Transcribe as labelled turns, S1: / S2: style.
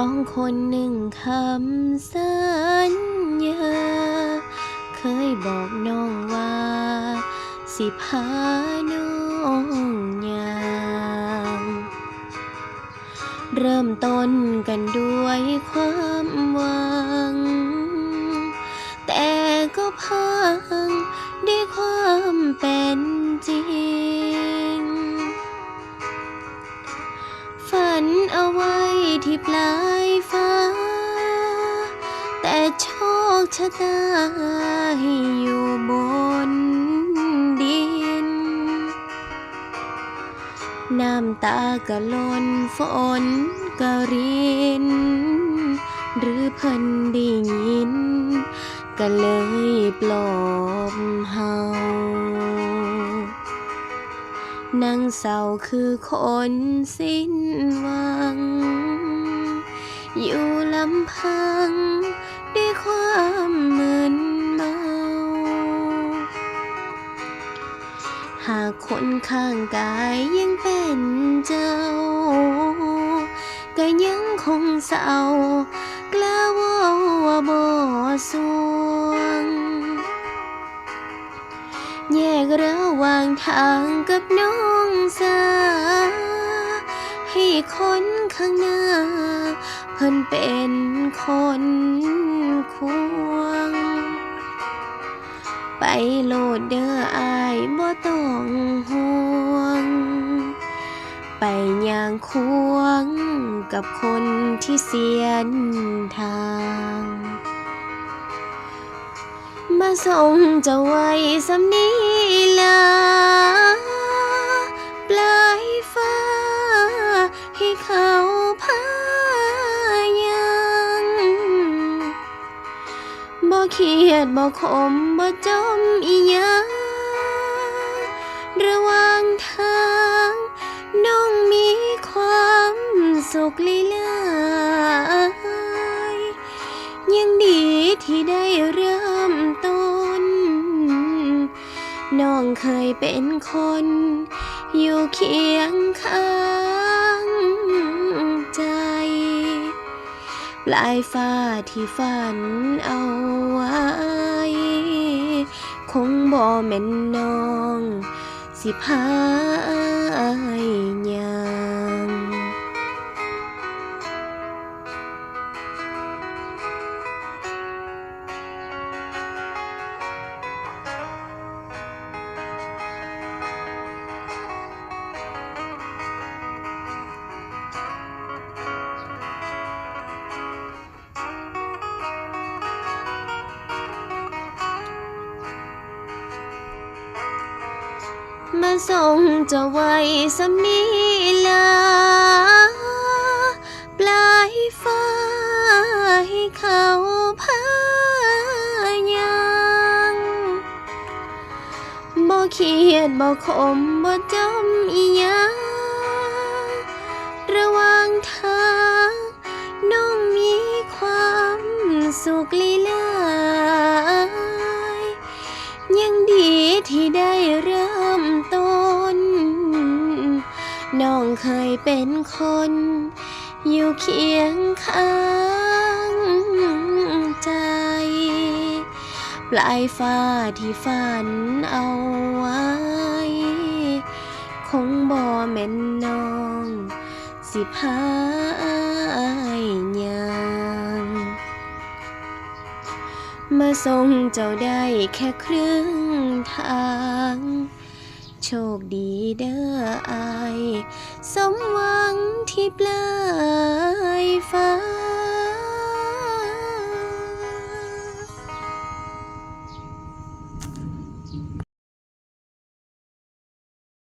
S1: องคนหนึ่งคำสัญญา เคยบอกน้องว่า สิพาน้องยางเริ่มต้นกันด้วยความหวัง ปลายฟ้า แต่โชคชะตาให้อยู่บนดิน น้ำตากะล้นฝนกะริน หรือเพิ่นได้ยิน ก็เลยปลอบเฮานั่งเศร้าคือคนสิ้นหวัง อยู่ลำพังด้วยความมึนเมา หากคนข้างกายยังเป็นเจ้า ก็ยังคงเศร้ากล้าว่าว่าบ่สวง แยกระหว่างทางกับน้องสาให้คนข้างหน้า พิ่นเป็นคนควง ไปโลดเด้ออายบ่ต้องห่วง ไปย่างควงกับคนที่เสียนทาง มาส่งจ้าไว้สำนีลาปลายฟ้าให้เขาพ รียดบ่ขมบ่จมอีหยังระหว่างทางน้องมีความสุขลีลายยังดีที่ได้เริ่มต้น น้องเคยเป็นคน อยู่เคียงข้าง ลายฟ้าที่ฝันเอาไว้ คงบ่แม่นน้อง สิพา มาส่งจะไว้สำนีลา ปลายฟ้าให้เขาพายังบ่เครียดบ่ขมบ่จมอีหยังระว่างทางน้องมีความสุขลีลาย ยังดีที่ได้ร องเคยเป็นคน อยู่เคียงข้างใจ ปลายฟ้าที่ฝันเอาไว้ คงบ่แม่นน้อง สิพายยังมาส่งเจ้าได้แค่ครึ่งทาง ชคดีเด้ออาย สมหวังที่ปลายฟ้า